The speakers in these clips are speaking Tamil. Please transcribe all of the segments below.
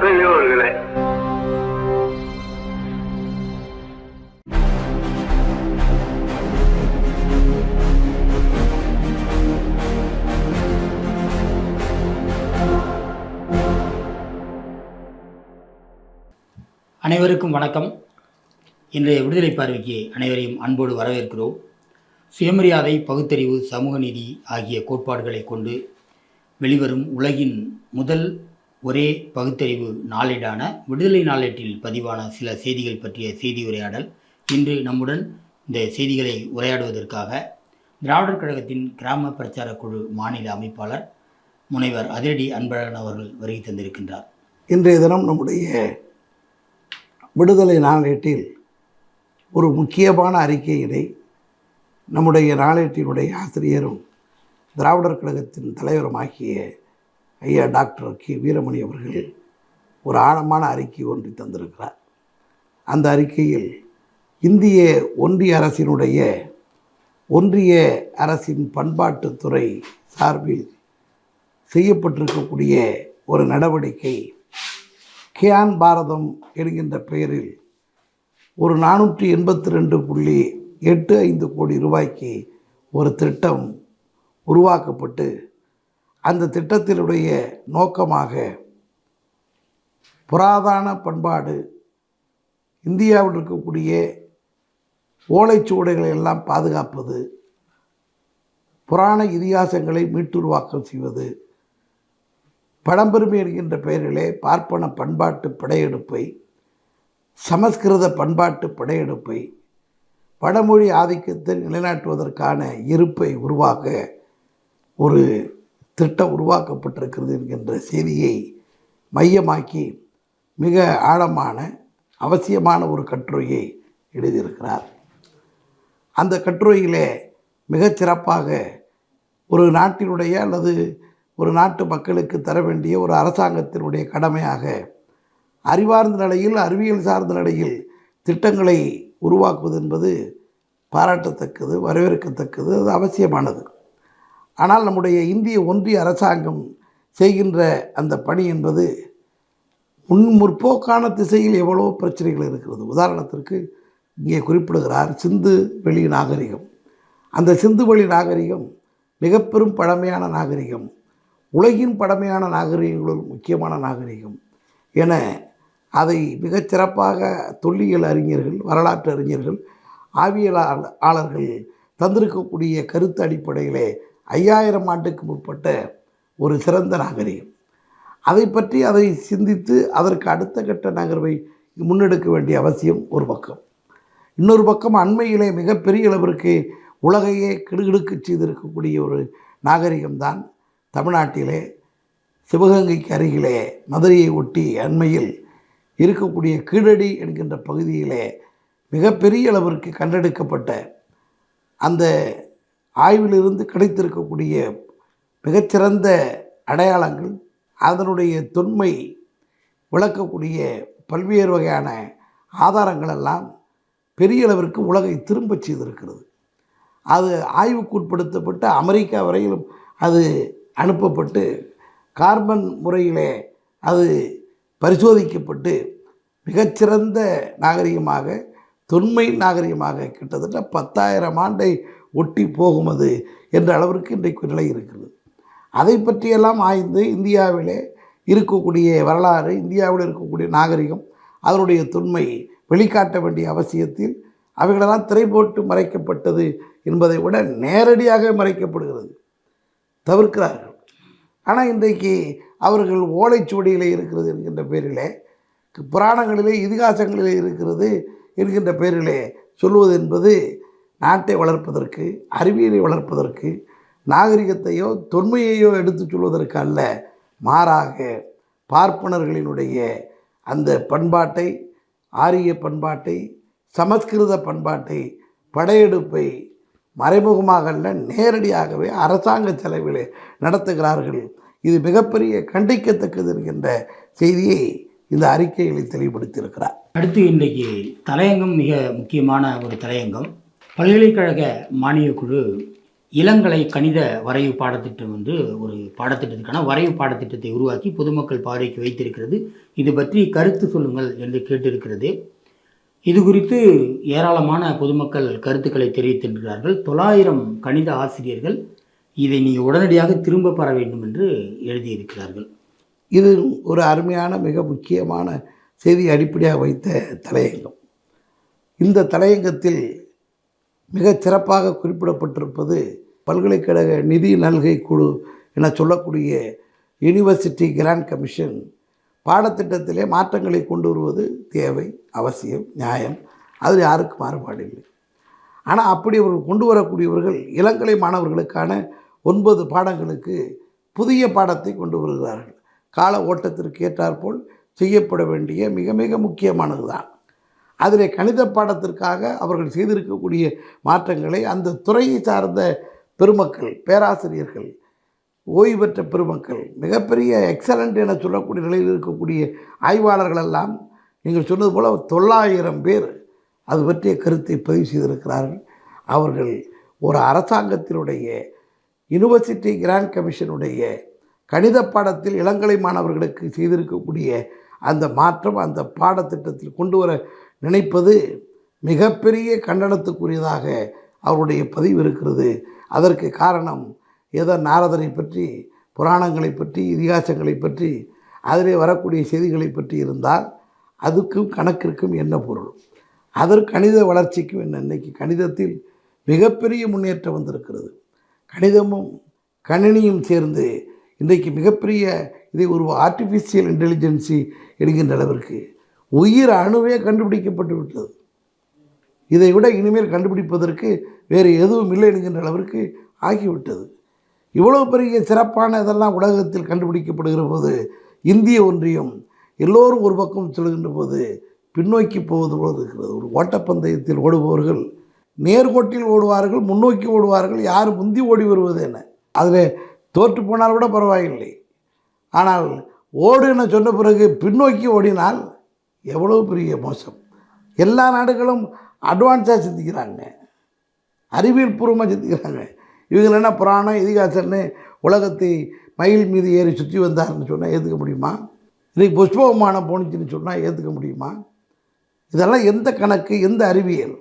பெரியவர்களே அனைவருக்கும் வணக்கம். இன்றைய விடுதலை பார்வைக்கு அனைவரையும் அன்போடு வரவேற்கிறோம். சுயமரியாதை பகுத்தறிவு சமூக நீதி ஆகிய கோட்பாடுகளை கொண்டு வெளிவரும் உலகின் முதல் ஒரே பகுத்தறிவு நாளேடான விடுதலை நாளேட்டில் பதிவான சில செய்திகள் பற்றிய செய்தி உரையாடல் இன்று நம்முடன் இந்த செய்திகளை உரையாடுவதற்காக திராவிடர் கழகத்தின் கிராம பிரச்சார குழு மாநில அமைப்பாளர் முனைவர் அதிரடி அன்பழகன் அவர்கள் வருகை தந்திருக்கின்றார். இன்றைய தினம் நம்முடைய விடுதலை நாளேட்டில் ஒரு முக்கியமான அறிக்கையினை நம்முடைய நாளேட்டினுடைய ஆசிரியரும் திராவிடர் கழகத்தின் தலைவருமாகிய ஐயா டாக்டர் கே வீரமணி அவர்கள் ஒரு ஆழமான அறிக்கை ஒன்றை தந்திருக்கிறார். அந்த அறிக்கையில் இந்திய ஒன்றிய அரசினுடைய ஒன்றிய அரசின் பண்பாட்டுத்துறை சார்பில் செய்யப்பட்டிருக்கக்கூடிய ஒரு நடவடிக்கை கியான் பாரதம் என்கின்ற பெயரில் ஒரு நானூற்றி எண்பத்தி ரெண்டு புள்ளி எட்டு ஐந்து கோடி ரூபாய்க்கு ஒரு திட்டம் உருவாக்கப்பட்டு அந்த திட்டத்தினுடைய நோக்கமாக புராதான பண்பாடு இந்தியாவில் இருக்கக்கூடிய ஓலைச்சுவடைகளை எல்லாம் பாதுகாப்பது புராண இதிகாசங்களை மீட்டுருவாக்கம் செய்வது பழம்பெருமை என்கின்ற பெயரிலே பார்ப்பன பண்பாட்டு படையெடுப்பை சமஸ்கிருத பண்பாட்டு படையெடுப்பை வடமொழி ஆதிக்கத்தை நிலைநாட்டுவதற்கான இருப்பை உருவாக்க ஒரு திட்டம் உருவாக்கப்பட்டிருக்கிறது என்கின்ற செய்தியை மையமாக்கி மிக ஆழமான அவசியமான ஒரு கட்டுரையை எழுதியிருக்கிறார். அந்த கட்டுரையிலே மிகச்சிறப்பாக ஒரு நாட்டினுடைய அல்லது ஒரு நாட்டு மக்களுக்கு தர வேண்டிய ஒரு அரசாங்கத்தினுடைய கடமையாக அறிவார்ந்த நிலையில் அறிவியல் சார்ந்த நிலையில் திட்டங்களை உருவாக்குவது என்பது பாராட்டத்தக்கது வரவேற்கத்தக்கது அது அவசியமானது. ஆனால் நம்முடைய இந்திய ஒன்றிய அரசாங்கம் செய்கின்ற அந்த பணி என்பது முன் முற்போக்கான திசையில் எவ்வளோ பிரச்சனைகள் இருக்கிறது. உதாரணத்திற்கு இங்கே குறிப்பிடுகிறார் சிந்து வெளி நாகரிகம். அந்த சிந்து வெளி நாகரிகம் மிக பெரும் பழமையான நாகரிகம். உலகின் பழமையான நாகரிகங்களுள் முக்கியமான நாகரிகம் என அதை மிகச் சிறப்பாக தொல்லியல் அறிஞர்கள் வரலாற்று அறிஞர்கள் ஆவியலாளர்கள் தந்திருக்கக்கூடிய கருத்து அடிப்படையிலே ஐயாயிரம் ஆண்டுக்கு முற்பட்ட ஒரு சிறந்த நாகரிகம். அதை பற்றி அதை சிந்தித்து அதற்கு அடுத்த கட்ட நகர்வை முன்னெடுக்க வேண்டிய அவசியம் ஒரு பக்கம். இன்னொரு பக்கம் அண்மையிலே மிகப்பெரிய அளவிற்கு உலகையே கிடுகிடுக்கு செய்திருக்கக்கூடிய ஒரு நாகரிகம்தான் தமிழ்நாட்டிலே சிவகங்கைக்கு அருகிலே மதுரையை ஒட்டி அண்மையில் இருக்கக்கூடிய கீழடி என்கின்ற பகுதியிலே மிகப்பெரிய அளவிற்கு கண்டெடுக்கப்பட்ட அந்த ஆய்விலிருந்து கிடைத்திருக்கக்கூடிய மிகச்சிறந்த அடையாளங்கள் அதனுடைய தொன்மை விளக்கக்கூடிய பல்வேறு வகையான ஆதாரங்கள் எல்லாம் பெரிய அளவிற்கு உலகை திரும்பச் செய்திருக்கிறது. அது ஆய்வுக்கு உட்படுத்தப்பட்டு அமெரிக்கா வரையிலும் அது அனுப்பப்பட்டு கார்பன் முறையிலே அது பரிசோதிக்கப்பட்டு மிகச்சிறந்த நாகரிகமாக தொன்மை நாகரிகமாக கிட்டத்தட்ட பத்தாயிரம் ஆண்டை ஒட்டி போகுமது என்ற அளவிற்கு இன்றைக்கு நிலை இருக்கிறது. அதை பற்றியெல்லாம் ஆய்ந்து இந்தியாவிலே இருக்கக்கூடிய வரலாறு இந்தியாவில் இருக்கக்கூடிய நாகரிகம் அதனுடைய தொன்மை வெளிக்காட்ட வேண்டிய அவசியத்தில் அவைகளெல்லாம் திரை போட்டு மறைக்கப்பட்டது என்பதை விட நேரடியாக மறைக்கப்படுகிறது. தவிர்க்கிறார்கள். ஆனால் இன்றைக்கு அவர்கள் ஓலைச்சுவடியிலே இருக்கிறது என்கின்ற பேரிலே புராணங்களிலே இதிகாசங்களிலே இருக்கிறது என்கின்ற பேரிலே சொல்வது என்பது நாட்டை வளர்ப்பதற்கு அறிவியலை வளர்ப்பதற்கு நாகரிகத்தையோ தொன்மையையோ எடுத்து சொல்வதற்கு அல்ல மாறாக பார்ப்பனர்களினுடைய அந்த பண்பாட்டை ஆரிய பண்பாட்டை சமஸ்கிருத பண்பாட்டை படையெடுப்பை மறைமுகமாக அல்ல நேரடியாகவே அரசாங்க செலவில் நடத்துகிறார்கள். இது மிகப்பெரிய கண்டிக்கத்தக்கது என்கின்ற செய்தியை இந்த அறிக்கைகளை தெளிவுபடுத்தியிருக்கிறார். அடுத்து இன்றைக்கு தலையங்கம் மிக முக்கியமான ஒரு தலையங்கம். பல்கலைக்கழக மானியக் குழு இளங்கலை கணித வரைவு பாடத்திட்டம் வந்து ஒரு பாடத்திட்டத்துக்கான வரைவு பாடத்திட்டத்தை உருவாக்கி பொதுமக்கள் பார்வைக்கு வைத்திருக்கிறது. இது பற்றி கருத்து சொல்லுங்கள் என்று கேட்டிருக்கிறது. இது குறித்து ஏராளமான பொதுமக்கள் கருத்துக்களை தெரிவித்திருக்கிறார்கள். தொள்ளாயிரம் கணித ஆசிரியர்கள் இதை நீங்கள் உடனடியாக திரும்ப பெற வேண்டும் என்று எழுதியிருக்கிறார்கள். இது ஒரு அருமையான மிக முக்கியமான செய்தி அடிப்படையாக வைத்த தலையங்கம். இந்த தலையங்கத்தில் மிகச் சிறப்பாக குறிப்பிடப்பட்டிருப்பது பல்கலைக்கழக நிதி நல்கை குழு என சொல்லக்கூடிய யூனிவர்சிட்டி கிராண்ட் கமிஷன் பாடத்திட்டத்திலே மாற்றங்களை கொண்டு வருவது தேவை அவசியம் நியாயம். அது யாருக்கு மாறுபாடு இல்லை. ஆனால் அப்படி அவர்கள் கொண்டு வரக்கூடியவர்கள் இளங்கலை மாணவர்களுக்கான ஒன்பது பாடங்களுக்கு புதிய பாடத்தை கொண்டு வருகிறார்கள். கால ஓட்டத்திற்கு ஏற்றாற்போல் செய்யப்பட வேண்டிய மிக மிக முக்கியமானது தான் அதில் கணித பாடத்திற்காக அவர்கள் செய்திருக்கக்கூடிய மாற்றங்களை அந்த துறையை சார்ந்த பெருமக்கள் பேராசிரியர்கள் ஓய்வு பெற்ற பெருமக்கள் மிகப்பெரிய எக்ஸலண்ட் என சொல்லக்கூடிய நிலையில் இருக்கக்கூடிய ஆய்வாளர்கள் எல்லாம் நீங்கள் சொன்னது போல் தொள்ளாயிரம் பேர் அது பற்றிய கருத்தை பதிவு செய்திருக்கிறார்கள். அவர்கள் ஒரு அரசாங்கத்தினுடைய யூனிவர்சிட்டி கிராண்ட் கமிஷனுடைய கணித பாடத்தில் இளங்கலை மாணவர்களுக்கு செய்திருக்கக்கூடிய அந்த மாற்றம் அந்த பாடத்திட்டத்தில் கொண்டு வர நினைப்பது மிகப்பெரிய கண்டனத்துக்குரியதாக அவருடைய பதிவு இருக்கிறது. அதற்கு காரணம் ஏதோ நாரதரை பற்றி புராணங்களை பற்றி இதிகாசங்களை பற்றி அதிலே வரக்கூடிய செய்திகளை பற்றி இருந்தால் அதுக்கும் கணக்கிற்கும் என்ன பொருள்? அதற்கு கணித வளர்ச்சிக்கும் என்ன? இன்னைக்கு கணிதத்தில் மிகப்பெரிய முன்னேற்றம் வந்திருக்கிறது. கணிதமும் கணினியும் சேர்ந்து இன்றைக்கு மிகப்பெரிய இதை ஒரு ஆர்டிஃபிஷியல் இன்டெலிஜென்சி என்கின்ற அளவிற்கு உயிர் அணுவே கண்டுபிடிக்கப்பட்டு விட்டது. இதை விட இனிமேல் கண்டுபிடிப்பதற்கு வேறு எதுவும் இல்லை என்கின்ற அளவிற்கு ஆகிவிட்டது. இவ்வளவு பெரிய சிறப்பான இதெல்லாம் உலகத்தில் கண்டுபிடிக்கப்படுகிற போது இந்திய ஒன்றியம் எல்லோரும் ஒரு பக்கம் செல்கின்ற போது பின்னோக்கி போவது போல இருக்கிறது. ஒரு ஓட்டப்பந்தயத்தில் ஓடுபவர்கள் நேர்கோட்டில் ஓடுவார்கள் முன்னோக்கி ஓடுவார்கள் யார் முந்தி ஓடி வருவது என்ன? அதில் தோற்று போனால் கூட பரவாயில்லை. ஆனால் ஓடு என சொன்ன பிறகு பின்னோக்கி ஓடினால் எவ்வளோ பெரிய மோசம். எல்லா நாடுகளும் அட்வான்ஸாக சிந்திக்கிறாங்க அறிவியல் பூர்வமாக சிந்திக்கிறாங்க இவங்க என்ன புராணம் இதிகாசம்னு உலகத்தை மயில் மீது ஏறி சுற்றி வந்தார்னு சொன்னால் ஏற்றுக்க முடியுமா? இன்றைக்கி புஷ்ப விமானம் போணுச்சுன்னு சொன்னால் ஏற்றுக்க முடியுமா? இதெல்லாம் எந்த கணக்கு எந்த அறிவியல்?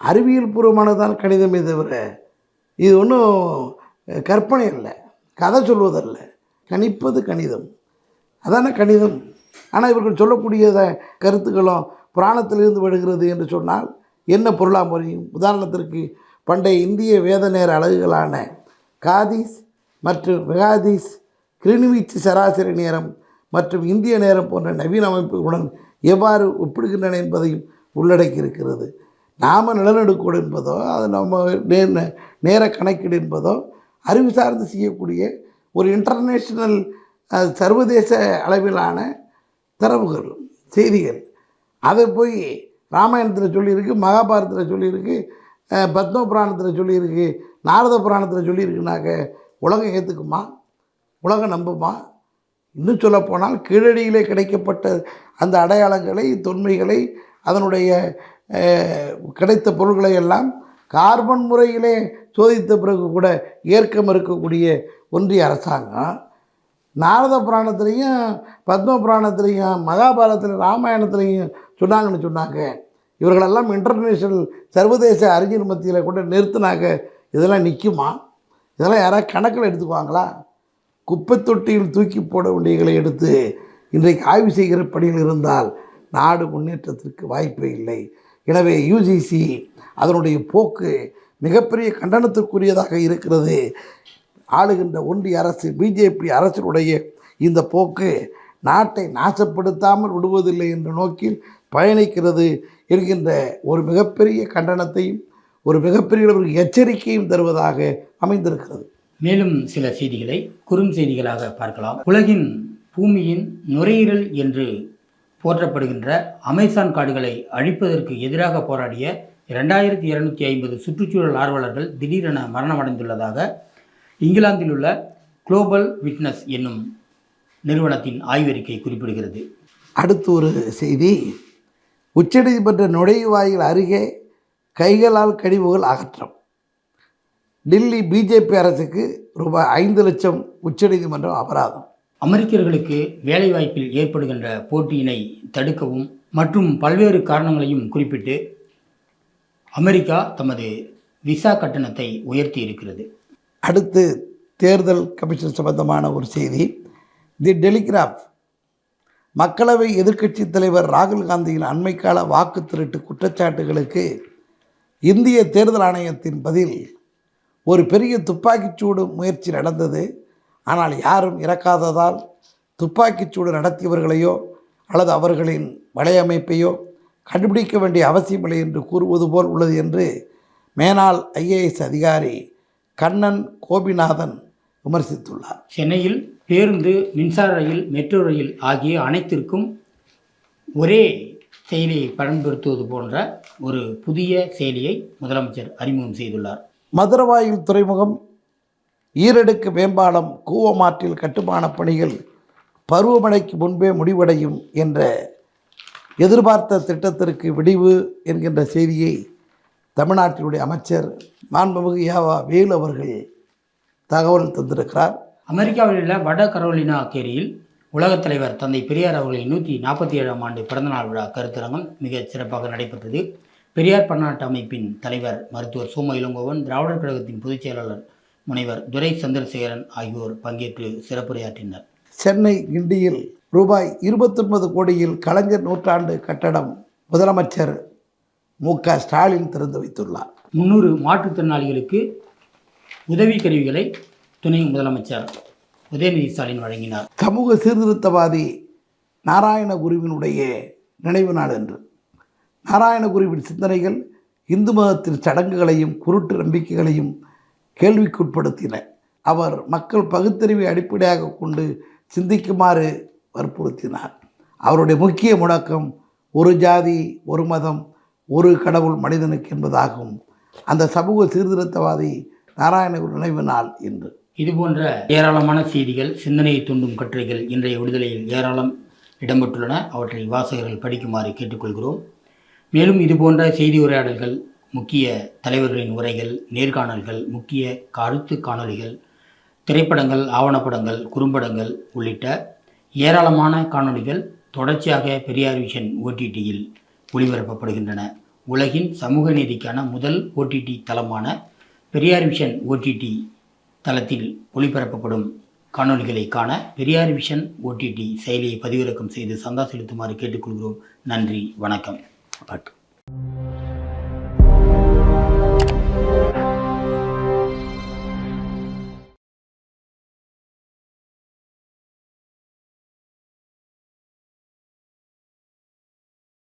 அறிவியல் பூர்வமானதான் கணிதமே தவிர இது ஒன்றும் கற்பனை இல்லை கதை சொல்வதல்ல. கணிப்பது கணிதம். அதானே கணிதம்? ஆனால் இவர்கள் சொல்லக்கூடியத கருத்துக்களும் புராணத்திலிருந்து வருகிறது என்று சொன்னால் என்ன பொருளாக முறையும் உதாரணத்திற்கு பண்டைய இந்திய வேத நேர அழகுகளான காதிஸ் மற்றும் மெகாதீஸ் கிரினிவிச் சராசரி நேரம் மற்றும் இந்திய நேரம் போன்ற நவீன அமைப்புகளுடன் எவ்வாறு ஒப்பிடுகின்றன என்பதையும் உள்ளடக்கி இருக்கிறது நாம நிலநடுக்கோடு என்பதோ அது நம்ம நேர நேர கணக்கீடு என்பதோ அறிவு சார்ந்து செய்யக்கூடிய ஒரு இன்டர்நேஷ்னல் சர்வதேச அளவிலான தரவுகள் செய்திகள். அதை போய் ராமாயணத்தில் சொல்லியிருக்கு மகாபாரதத்தில் சொல்லியிருக்கு பத்ம புராணத்தில் சொல்லியிருக்கு நாரத புராணத்தில் சொல்லியிருக்குனாக்க உலகம் ஏற்றுக்குமா உலகம் நம்புமா? இன்னும் சொல்லப்போனால் கீழடியிலே கிடைக்கப்பட்ட அந்த அடையாளங்களை தொன்மைகளை அதனுடைய கிடைத்த பொருள்களை எல்லாம் கார்பன் முறையிலே சோதித்த பிறகு கூட ஏற்க மறுக்கக்கூடிய ஒன்றிய அரசாங்கம் நாரத புராணத்திலையும் பத்ம புராணத்திலையும் மகாபாரதத்தில் ராமாயணத்துலேயும் சொன்னாங்கன்னு சொன்னாங்க. இவர்களெல்லாம் இன்டர்நேஷ்னல் சர்வதேச அறிஞர் மத்தியில் கொண்டு நிறுத்தினாங்க. இதெல்லாம் நிற்குமா இதெல்லாம் யாராவது கணக்கில் எடுத்துக்குவாங்களா? குப்பை தொட்டியில் தூக்கி போட வேண்டியகளை எடுத்து இன்றைக்கு ஆய்வு செய்கிற பணியில் இருந்தால் நாடு முன்னேற்றத்திற்கு வாய்ப்பே இல்லை. எனவே யூஜிசி அதனுடைய போக்கு மிகப்பெரிய கண்டனத்திற்குரியதாக இருக்கிறது. ஆளுகின்ற ஒன்றிய அரசு பிஜேபி அரசினுடைய இந்த போக்கு நாட்டை நாசப்படுத்தாமல் விடுவதில்லை என்ற நோக்கில் பயணிக்கிறது என்கின்ற ஒரு மிகப்பெரிய கண்டனத்தையும் ஒரு மிகப்பெரிய ஒரு எச்சரிக்கையும் தருவதாக அமைந்திருக்கிறது. மேலும் சில செய்திகளை குறுஞ்செய்திகளாக பார்க்கலாம். உலகின் பூமியின் நுரையீரல் என்று போற்றப்படுகின்ற அமேசான் காடுகளை அழிப்பதற்கு எதிராக போராடிய இரண்டாயிரத்தி இருநூத்தி ஐம்பது சுற்றுச்சூழல் ஆர்வலர்கள் திடீரென மரணமடைந்துள்ளதாக இங்கிலாந்தில் உள்ள குளோபல் விட்னஸ் என்னும் நிறுவனத்தின் ஆய்வறிக்கை குறிப்பிடுகிறது. அடுத்து ஒரு செய்தி. உச்சநீதிமன்ற நுழைவாயில் அருகே கைகளால் கழிவுகள் அகற்றம். டெல்லி பிஜேபி அரசுக்கு ரூபாய் ஐந்து லட்சம் உச்சநீதிமன்றம் அபராதம். அமெரிக்கர்களுக்கு வேலைவாய்ப்பில் ஏற்படுகின்ற போட்டியினை தடுக்கவும் மற்றும் பல்வேறு காரணங்களையும் குறிப்பிட்டு அமெரிக்கா தமது விசா கட்டணத்தை உயர்த்தி இருக்கிறது. அடுத்து தேர்தல் கமிஷன் சம்பந்தமான ஒரு செய்தி. தி டெலிகிராஃப் மக்களவை எதிர்க்கட்சி தலைவர் ராகுல் காந்தியின் அண்மைக்கால வாக்கு திருட்டு குற்றச்சாட்டுகளுக்கு இந்திய தேர்தல் ஆணையத்தின் பதில் ஒரு பெரிய துப்பாக்கிச்சூடு முயற்சி நடந்தது. ஆனால் யாரும் இறக்காததால் துப்பாக்கிச்சூடு நடத்தியவர்களையோ அல்லது அவர்களின் வலையமைப்பையோ கண்டுபிடிக்க வேண்டிய அவசியமில்லை என்று கூறுவது போல் உள்ளது என்று மேனாள் ஐஏஎஸ் அதிகாரி கண்ணன் கோபிநாதன் விமர்சித்துள்ளார். சென்னையில் பேருந்து மின்சார ரயில் மெட்ரோ ரயில் ஆகிய அனைத்திற்கும் ஒரே செயலியை பயன்படுத்துவது போன்ற ஒரு புதிய செயலியை முதலமைச்சர் அறிமுகம் செய்துள்ளார். மதுரவாயில் துறைமுகம் ஈரடுக்கு மேம்பாலம் கூவமாற்றில் கட்டுமானப் பணிகள் பருவமழைக்கு முன்பே முடிவடையும் என்ற எதிர்பார்த்த திட்டத்திற்கு விடிவு என்கின்ற செய்தியை தமிழ்நாட்டினுடைய அமைச்சர் மாண்புமிகு யாவா வேலு அவர்கள் தகவல் தந்திருக்கிறார். அமெரிக்காவில் உள்ள வட கரோலினா கேரியில் உலகத் தலைவர் தந்தை பெரியார் அவர்களின் நூற்றி நாற்பத்தி ஏழாம் ஆண்டு பிறந்தநாள் விழா கருத்தரங்கம் மிக சிறப்பாக நடைபெற்றது. பெரியார் பன்னாட்டு அமைப்பின் தலைவர் மருத்துவர் சோம இளங்கோவன் திராவிடர் கழகத்தின் பொதுச் செயலாளர் முனைவர் துரை சந்திரசேகரன் ஆகியோர் பங்கேற்று சிறப்புரையாற்றினர். சென்னை கிண்டியில் ரூபாய் இருபத்தொன்பது கோடியில் கலைஞர் நூற்றாண்டு கட்டடம் முதலமைச்சர் மு க ஸ்டாலின் திறந்து வைத்துள்ளார். முன்னூறு மாற்றுத்திறனாளிகளுக்கு உதவி கருவிகளை துணை முதலமைச்சர் உதயநிதி ஸ்டாலின் வழங்கினார். சமூக சீர்திருத்தவாதி நாராயணகுருவினுடைய நினைவு நாள் என்று. நாராயணகுருவின் சிந்தனைகள் இந்து மதத்தின் சடங்குகளையும் குருட்டு நம்பிக்கைகளையும் கேள்விக்குட்படுத்தின. அவர் மக்கள் பகுத்தறிவை அடிப்படையாக கொண்டு சிந்திக்குமாறு வற்புறுத்தினார். அவருடைய முக்கிய முழக்கம் ஒரு ஜாதி ஒரு மதம் ஒரு கடவுள் மனிதனுக்கு என்பதாகும். அந்த சமூக சீர்திருத்தவாதி நாராயணகுரு நினைவு நாள் என்று இதுபோன்ற ஏராளமான செய்திகள் சிந்தனையை தூண்டும் கட்டுரைகள் இன்றைய விடுதலையில் ஏராளம் இடம்பெற்றுள்ளன. அவற்றை வாசகர்கள் படிக்குமாறு கேட்டுக்கொள்கிறோம். மேலும் இதுபோன்ற செய்தி உரையாடல்கள் முக்கிய தலைவர்களின் உரைகள் நேர்காணல்கள் முக்கிய கருத்து காணொளிகள் திரைப்படங்கள் ஆவணப்படங்கள் குறும்படங்கள் உள்ளிட்ட ஏராளமான காணொளிகள் தொடர்ச்சியாக பெரியார் விஷன் ஓடிடியில் ஒளிபரப்பப்படுகின்றன. உலகின் சமூக நீதிக்கான முதல் ஓடிடி தளமான பெரியார் விஷன் ஓடிடி தளத்தில் ஒளிபரப்பப்படும் காணொளிகளை காண பெரியார் விஷன் ஓடிடி செயலியை பதிவிறக்கம் செய்து சந்தா செலுத்துமாறு கேட்டுக்கொள்கிறோம். நன்றி வணக்கம். பாட்டு